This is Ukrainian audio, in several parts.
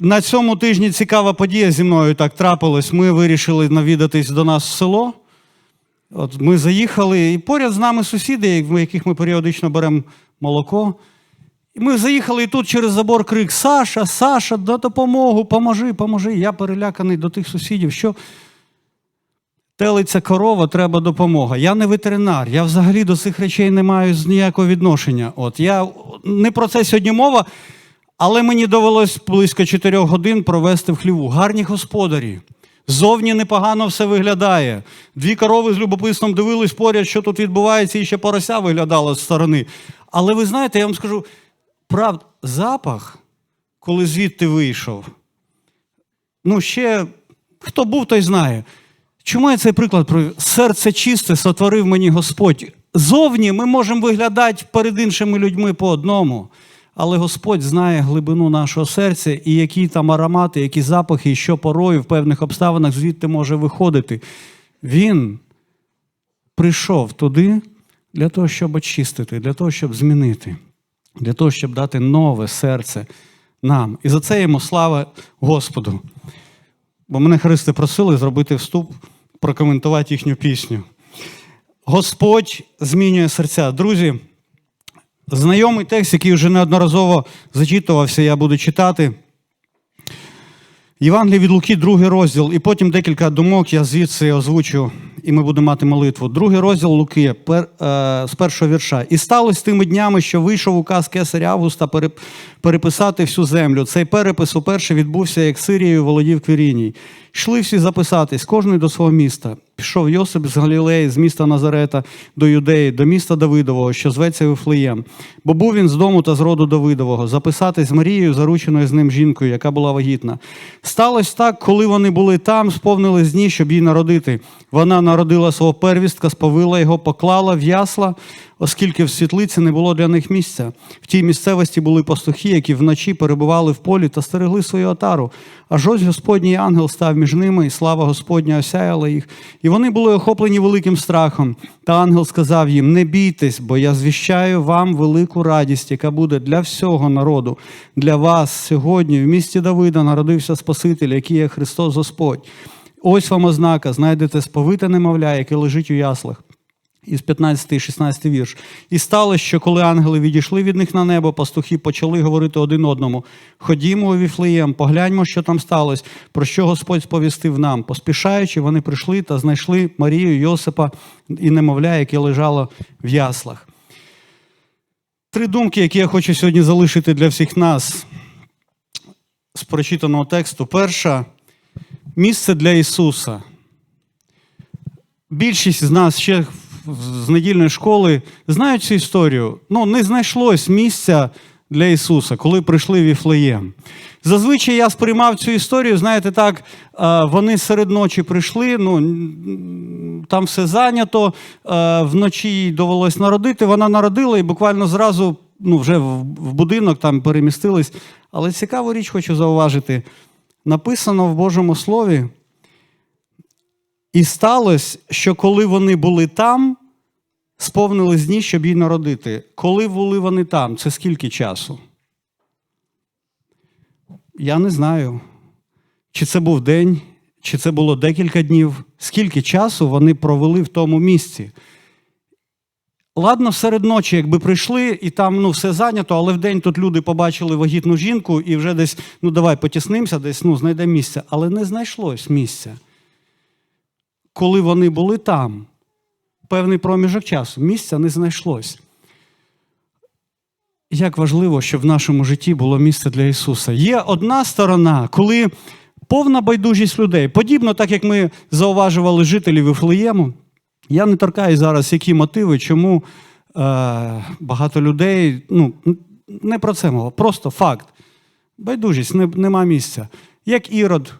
На цьому тижні цікава подія зі мною так трапилась. Ми вирішили навідатись до нас в село. От ми заїхали, і поряд з нами сусіди, в яких ми періодично беремо молоко. І ми заїхали, і тут через забор крик: Саша, Саша, на допомогу, поможи, поможи. Я переляканий до тих сусідів, що телиться корова, треба допомога. Я не ветеринар, я взагалі до цих речей не маю ніякого відношення. От я не про це сьогодні мова, але мені довелось близько 4 годин провести в хліву. Гарні господарі. Зовні непогано все виглядає. Дві корови з любопитством дивились поряд, що тут відбувається, і ще порося виглядало з сторони. Але ви знаєте, я вам скажу, правда, запах, коли звідти вийшов, ну ще хто був, той знає. Чому я цей приклад провів? Серце чисте сотворив мені Господь. Зовні ми можемо виглядати перед іншими людьми по одному, але Господь знає глибину нашого серця і які там аромати, які запахи, і що порою в певних обставинах звідти може виходити. Він прийшов туди для того, щоб очистити, для того, щоб змінити, для того, щоб дати нове серце нам. І за це йому слава Господу. Бо мене Христи просили зробити вступ, прокоментувати їхню пісню. Господь змінює серця. Друзі, знайомий текст, який вже неодноразово зачитувався, я буду читати. Євангеліє від Луки, другий розділ, і потім декілька думок я звідси озвучу, і ми будемо мати молитву. Другий розділ Луки пер, е, з першого вірша. І сталося тими днями, що вийшов указ кесаря Августа переписати всю землю. Цей перепис уперше відбувся, як Сирією володів Квіріній. Йшли всі записатись, кожний до свого міста. Пішов Йосип з Галілеї, з міста Назарета до Юдеї, до міста Давидового, що зветься Вифлеєм. Бо був він з дому та з роду Давидового, записатись з Марією, зарученою з ним жінкою, яка була вагітна. Сталося так, коли вони були там, сповнились дні, щоб їй народити. Вона народила свого первістка, сповила його, поклала в ясла, оскільки в світлиці не було для них місця. В тій місцевості були пастухи, які вночі перебували в полі та стерегли свою отару. Аж ось Господній ангел став між ними, і слава Господня осяяла їх. І вони були охоплені великим страхом. Та ангел сказав їм: Не бійтесь, бо я звіщаю вам велику радість, яка буде для всього народу. Для вас сьогодні в місті Давида народився Спаситель, який є Христос Господь. Ось вам ознака, знайдете сповите немовля, яке лежить у яслах. Із 15 і 16 вірш. І сталося, що коли ангели відійшли від них на небо, пастухи почали говорити один одному: Ходімо у Віфлеєм, погляньмо, що там сталося, про що Господь сповістив нам. Поспішаючи, вони прийшли та знайшли Марію, Йосипа і немовля, яке лежало в яслах. Три думки, які я хочу сьогодні залишити для всіх нас з прочитаного тексту. Перша місце для Ісуса. Більшість з нас ще з недільної школи знають цю історію. Ну, не знайшлось місця для Ісуса, коли прийшли в Віфлеєм. Зазвичай я сприймав цю історію, знаєте, так, е, вони серед ночі прийшли, ну, там все зайнято, е, вночі їй довелось народити, вона народила і буквально зразу ну, вже в в будинок там перемістились. Але цікаву річ хочу зауважити. Написано в Божому Слові, і сталося, що коли вони були там, сповнились дні, щоб її народити. Коли були вони там, це скільки часу? Я не знаю. Чи це був день, чи це було декілька днів. Скільки часу вони провели в тому місці? Ладно, серед ночі, якби прийшли, і там ну, все зайнято, але вдень тут люди побачили вагітну жінку і вже десь, ну давай потіснимося, десь ну, знайдемо місце. Але не знайшлось місця. Коли вони були там, певний проміжок часу, місця не знайшлось. Як важливо, щоб в нашому житті було місце для Ісуса. Є одна сторона, коли повна байдужість людей, подібно так, як ми зауважували жителів Вифлеєму. Я не торкаю зараз, які мотиви, чому е, багато людей. Ну, не про це мова, просто факт. Байдужість, не, нема місця. Як Ірод.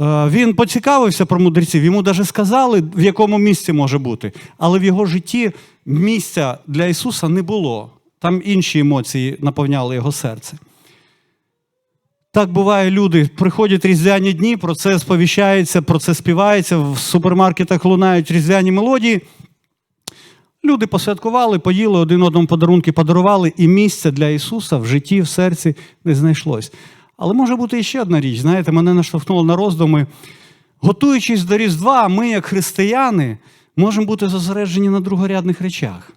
Е, він поцікавився про мудреців, йому навіть сказали, в якому місці може бути. Але в його житті місця для Ісуса не було. Там інші емоції наповняли його серце. Так буває, люди приходять різдвяні дні, про це сповіщається, про це співається, в супермаркетах лунають різдвяні мелодії. Люди посвяткували, поїли, один одному подарунки подарували, і місця для Ісуса в житті, в серці не знайшлось. Але може бути ще одна річ. Знаєте, мене наштовхнуло на роздуми. Готуючись до Різдва, ми, як християни, можемо бути зосереджені на другорядних речах.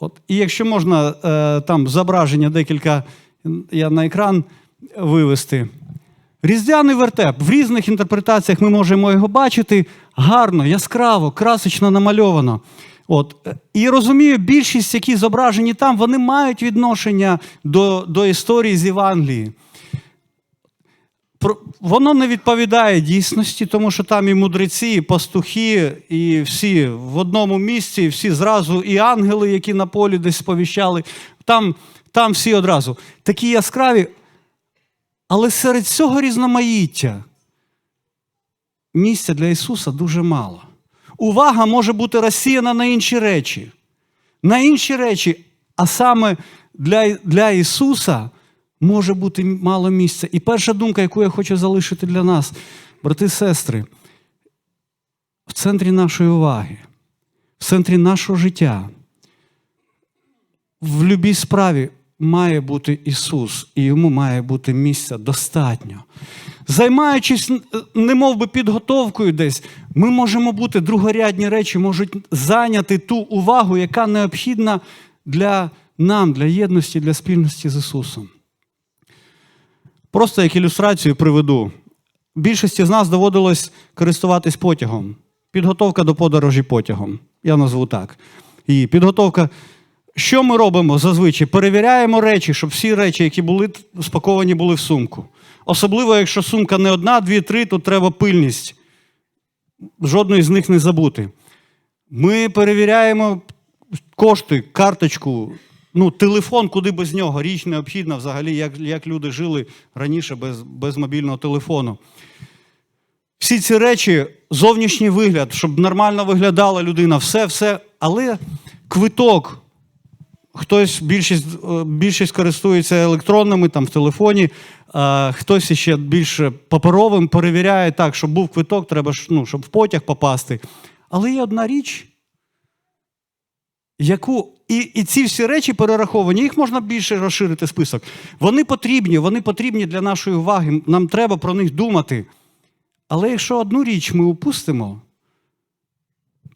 От, і якщо можна е, там зображення декілька я на екран вивести. Різдвяний вертеп в різних інтерпретаціях ми можемо його бачити гарно, яскраво, красочно намальовано. От. І розумію, більшість, які зображені там, вони мають відношення до, до історії з Євангелії. Воно не відповідає дійсності, тому що там і мудреці, і пастухи, і всі в одному місці, і всі зразу, і ангели, які на полі десь сповіщали, там, там всі одразу. Такі яскраві. Але серед цього різноманіття місця для Ісуса дуже мало. Увага може бути розсіяна на інші речі. На інші речі, а саме для, для Ісуса може бути мало місця. І перша думка, яку я хочу залишити для нас, брати і сестри, в центрі нашої уваги, в центрі нашого життя, в любій справі має бути Ісус, і йому має бути місця достатньо. Займаючись не мов би, підготовкою десь, ми можемо бути другорядні речі, можуть зайняти ту увагу, яка необхідна для нам, для єдності, для спільності з Ісусом. Просто як ілюстрацію приведу. Більшості з нас доводилось користуватись потягом. Підготовка до подорожі потягом. Я назву так. І підготовка. Що ми робимо зазвичай? Перевіряємо речі, щоб всі речі, які були спаковані, були в сумку. Особливо, якщо сумка не одна, дві, три, то треба пильність. Жодної з них не забути. Ми перевіряємо кошти, карточку, ну, телефон, куди без нього. Річ необхідна взагалі, як, як люди жили раніше без, без мобільного телефону. Всі ці речі, зовнішній вигляд, щоб нормально виглядала людина, все, все. Але квиток. Хтось більшість, е, більшість користується електронними там в телефоні, а хтось ще більше паперовим перевіряє так, щоб був квиток, треба ну, щоб в потяг попасти. Але є одна річ, яку і, і ці всі речі перераховані, їх можна більше розширити список. Вони потрібні, вони потрібні для нашої уваги. Нам треба про них думати. Але якщо одну річ ми упустимо,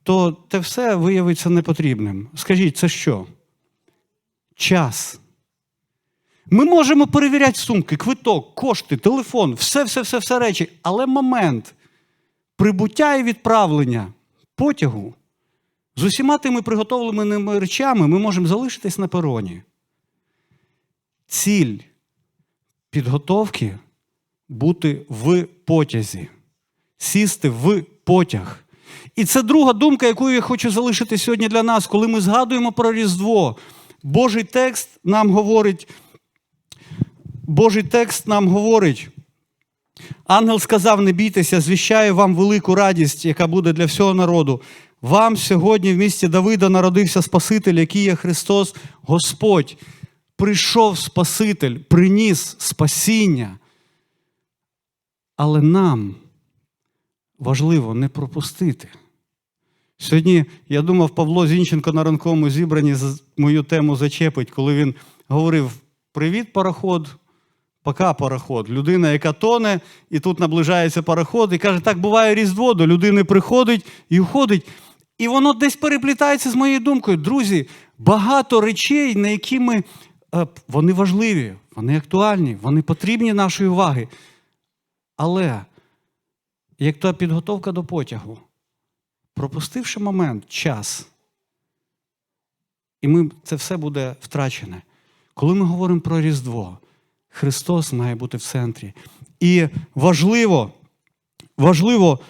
то те все виявиться непотрібним. Скажіть, це що? Час. Ми можемо перевіряти сумки, квиток, кошти, телефон, все, все, все, все речі. Але момент прибуття і відправлення потягу з усіма тими приготовленими речами ми можемо залишитись на пероні. Ціль підготовки бути в потязі, сісти в потяг. І це друга думка, яку я хочу залишити сьогодні для нас, коли ми згадуємо про Різдво. Божий текст нам говорить, Божий текст нам говорить. Ангел сказав: не бійтеся, звіщаю вам велику радість, яка буде для всього народу. Вам сьогодні в місті Давида народився Спаситель, який є Христос Господь. Прийшов Спаситель, приніс спасіння. Але нам важливо не пропустити. Сьогодні я думав, Павло Зінченко на ранковому зібранні мою тему зачепить, коли він говорив: Привіт, пароход, пока пароход. Людина, яка тоне, і тут наближається пароход, і каже, так буває Різдво, до людини приходить і уходить. І воно десь переплітається з моєю думкою. Друзі, багато речей, на які ми е, вони важливі, вони актуальні, вони потрібні нашої уваги. Але як та підготовка до потягу, пропустивши момент, час, і ми, це все буде втрачене. Коли ми говоримо про Різдво, Христос має бути в центрі. І важливо, важливо,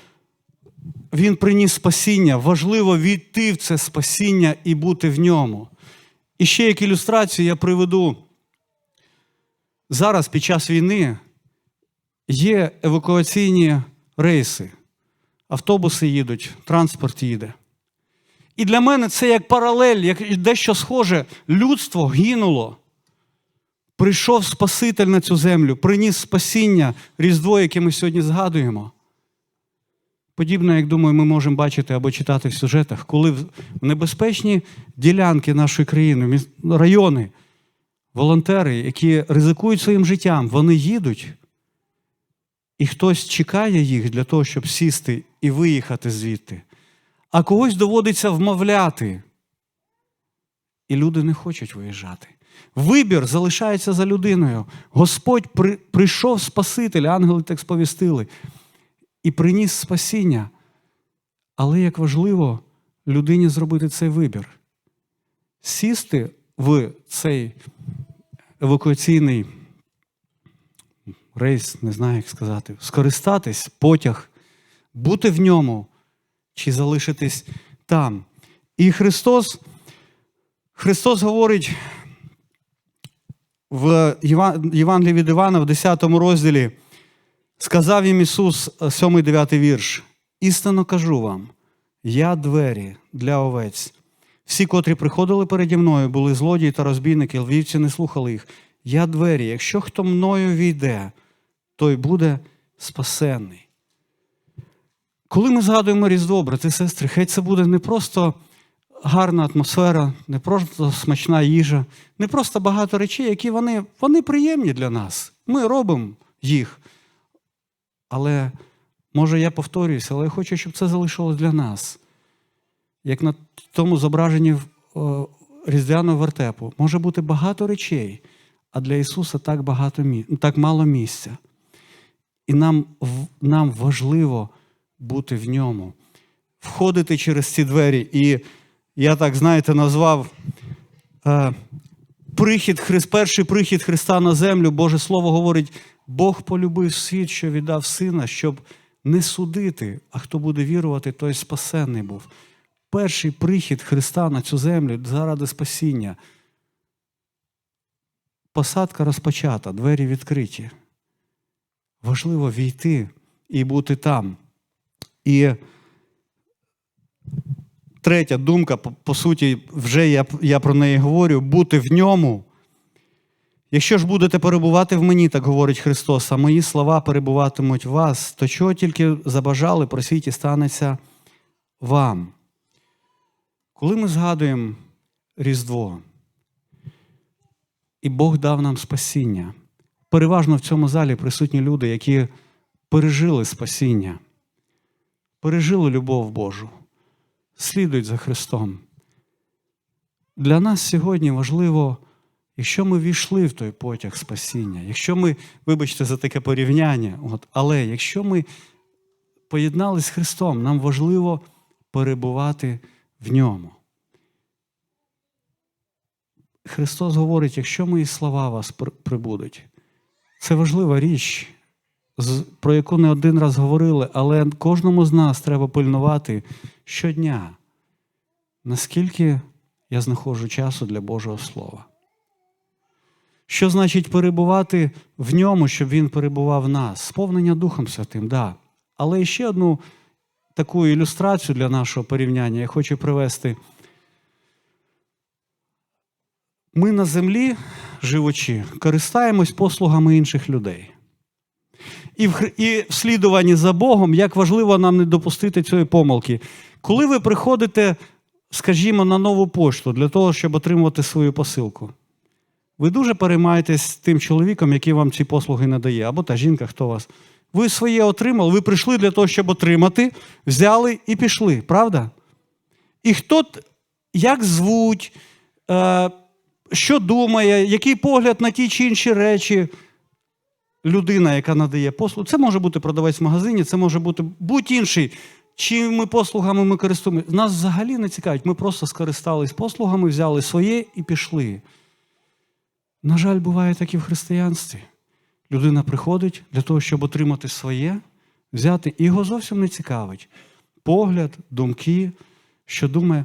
Він приніс спасіння, важливо війти в це спасіння і бути в ньому. І ще як ілюстрацію я приведу. Зараз під час війни є евакуаційні рейси. Автобуси їдуть, транспорт їде. І для мене це як паралель, як дещо схоже. Людство гинуло. Прийшов Спаситель на цю землю, приніс спасіння, Різдво, яке ми сьогодні згадуємо. Подібно, як думаю, ми можемо бачити або читати в сюжетах, коли в небезпечні ділянки нашої країни, райони, волонтери, які ризикують своїм життям, вони їдуть, і хтось чекає їх для того, щоб сісти і виїхати звідти. А когось доводиться вмовляти. І люди не хочуть виїжджати. Вибір залишається за людиною. Господь при, прийшов Спаситель, ангели так сповістили, і приніс спасіння. Але як важливо людині зробити цей вибір, сісти в цей евакуаційний рейс, не знаю, як сказати, скористатись, потяг, бути в ньому чи залишитись там. І Христос, Христос говорить в Єван- Євангелії від Івана в 10 розділі, сказав їм Ісус, 7-9 вірш, істинно кажу вам, я двері для овець. Всі, котрі приходили переді мною, були злодії та розбійники, львівці не слухали їх. Я двері, якщо хто мною війде, той буде спасенний. Коли ми згадуємо Різдво, брати і сестри, хай це буде не просто гарна атмосфера, не просто смачна їжа, не просто багато речей, які вони, вони приємні для нас. Ми робимо їх. Але, може, я повторююся, але я хочу, щоб це залишилось для нас. Як на тому зображенні різдвяного вертепу, може бути багато речей, а для Ісуса так, багато, так мало місця. І нам, нам важливо бути в ньому, входити через ці двері. І я так, знаєте, назвав е, прихід, перший прихід Христа на землю. Боже Слово говорить: Бог полюбив світ, що віддав сина, щоб не судити, а хто буде вірувати, той спасенний був. Перший прихід Христа на цю землю заради спасіння. Посадка розпочата, двері відкриті. Важливо війти і бути там. І третя думка, по, суті, вже я, я про неї говорю: бути в ньому. Якщо ж будете перебувати в мені, так говорить Христос, а мої слова перебуватимуть в вас, то чого тільки забажали, просіть і станеться вам. Коли ми згадуємо Різдво, і Бог дав нам спасіння, переважно в цьому залі присутні люди, які пережили спасіння, пережили любов Божу, слідують за Христом. Для нас сьогодні важливо, якщо ми війшли в той потяг спасіння, якщо ми, вибачте за таке порівняння, от, але якщо ми поєдналися з Христом, нам важливо перебувати в ньому. Христос говорить, якщо мої слова вас прибудуть, це важлива річ, про яку не один раз говорили, але кожному з нас треба пильнувати щодня, наскільки я знаходжу часу для Божого Слова. Що значить перебувати в ньому, щоб він перебував в нас? Сповнення Духом Святим, да. Але ще одну таку ілюстрацію для нашого порівняння я хочу привести. Ми на землі, живучи, користаємось послугами інших людей. І в, і в слідуванні за Богом, як важливо нам не допустити цієї помилки. Коли ви приходите, скажімо, на нову пошту для того, щоб отримувати свою посилку, ви дуже переймаєтесь тим чоловіком, який вам ці послуги надає, або та жінка, хто вас. Ви своє отримали, ви прийшли для того, щоб отримати, взяли і пішли, правда? І хто, як звуть, е, що думає, який погляд на ті чи інші речі людина, яка надає послугу. Це може бути продавець в магазині, це може бути будь-інший. Чими послугами ми користуємося. Нас взагалі не цікавить. Ми просто скористались послугами, взяли своє і пішли. На жаль, буває так і в християнстві. Людина приходить для того, щоб отримати своє, взяти, і його зовсім не цікавить. Погляд, думки, що думає.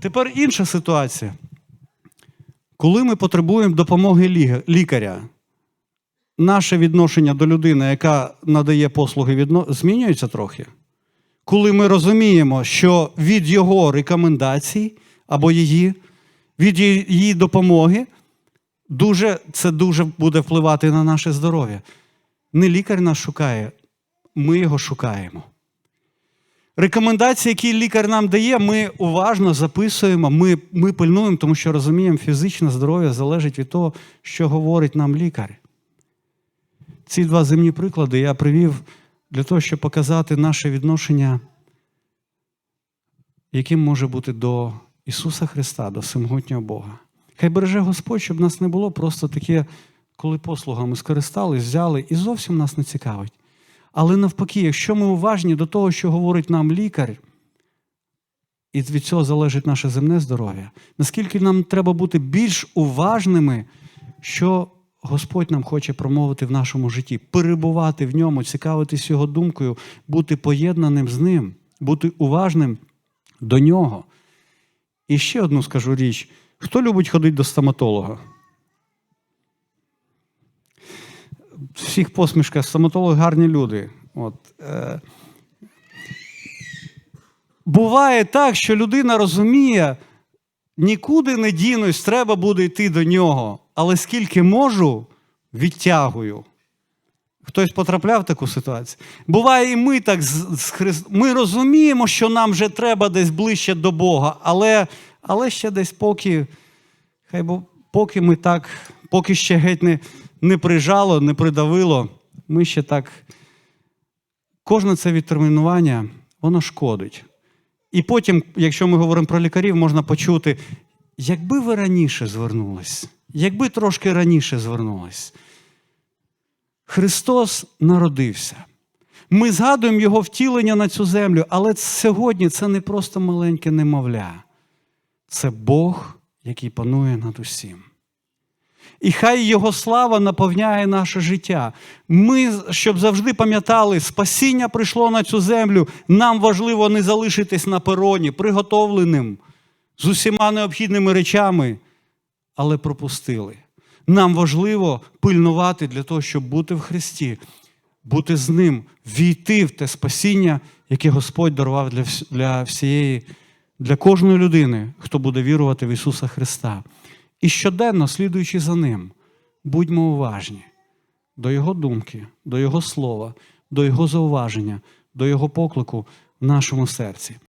Тепер інша ситуація. Коли ми потребуємо допомоги лікаря, наше відношення до людини, яка надає послуги, відно... змінюється трохи. Коли ми розуміємо, що від його рекомендацій або її, від її допомоги, дуже, це дуже буде впливати на наше здоров'я. Не лікар нас шукає, ми його шукаємо. Рекомендації, які лікар нам дає, ми уважно записуємо, ми, ми пильнуємо, тому що розуміємо, фізичне здоров'я залежить від того, що говорить нам лікар. Ці два земні приклади я привів для того, щоб показати наше відношення, яким може бути до Ісуса Христа, до всемогутнього Бога. Хай береже Господь, щоб нас не було просто таке, коли послугами скористались, взяли і зовсім нас не цікавить. Але навпаки, якщо ми уважні до того, що говорить нам лікар, і від цього залежить наше земне здоров'я, наскільки нам треба бути більш уважними, що Господь нам хоче промовити в нашому житті, перебувати в ньому, цікавитись його думкою, бути поєднаним з ним, бути уважним до нього. І ще одну скажу річ: хто любить ходити до стоматолога? Всіх посмішка, стоматологи гарні люди. От, е, буває так, що людина розуміє, нікуди не дінусь, треба буде йти до нього. Але скільки можу, відтягую. Хтось потрапляв в таку ситуацію. Буває, і ми так з, з Христ... Ми розуміємо, що нам вже треба десь ближче до Бога, але, але ще десь поки, хай бо, поки ми так, поки ще геть не, не прижало, не придавило, ми ще так. Кожне це відтермінування, воно шкодить. І потім, якщо ми говоримо про лікарів, можна почути, якби ви раніше звернулись, якби трошки раніше звернулись. Христос народився. Ми згадуємо Його втілення на цю землю, але сьогодні це не просто маленьке немовля, це Бог, який панує над усім. І хай Його слава наповняє наше життя. Ми, щоб завжди пам'ятали, спасіння прийшло на цю землю. Нам важливо не залишитись на пероні, приготовленим з усіма необхідними речами, але пропустили. Нам важливо пильнувати для того, щоб бути в Христі, бути з Ним, війти в те спасіння, яке Господь дарував для, всієї, для кожної людини, хто буде вірувати в Ісуса Христа. І щоденно, слідуючи за Ним, будьмо уважні до Його думки, до Його слова, до Його зауваження, до Його поклику в нашому серці.